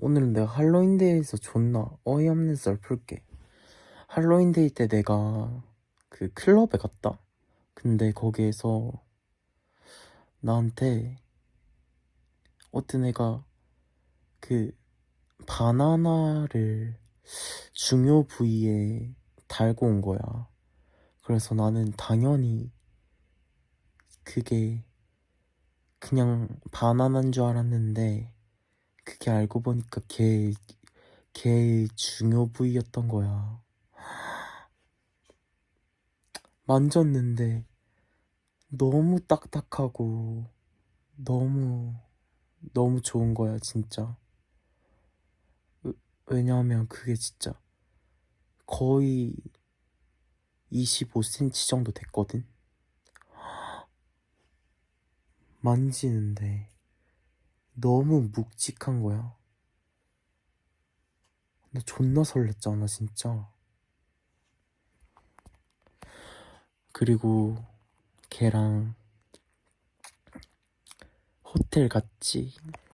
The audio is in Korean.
오늘은 내가 할로윈데이에서 존나 어이없는 썰 풀게. 할로윈데이 때 내가 그 클럽에 갔다. 근데 거기에서 나한테 어떤 애가 그 바나나를 중요 부위에 달고 온 거야. 그래서 나는 당연히 그게 그냥 바나나인 줄 알았는데 그게 알고 보니까 걔, 걔의 중요 부위였던 거야. 만졌는데 너무 딱딱하고 너무 너무 좋은 거야 진짜. 왜- 왜냐하면 그게 진짜 거의 25cm 정도 됐거든. 만지는데 너무 묵직한 거야. 나 존나 설렜잖아, 진짜. 그리고 걔랑 호텔 갔지.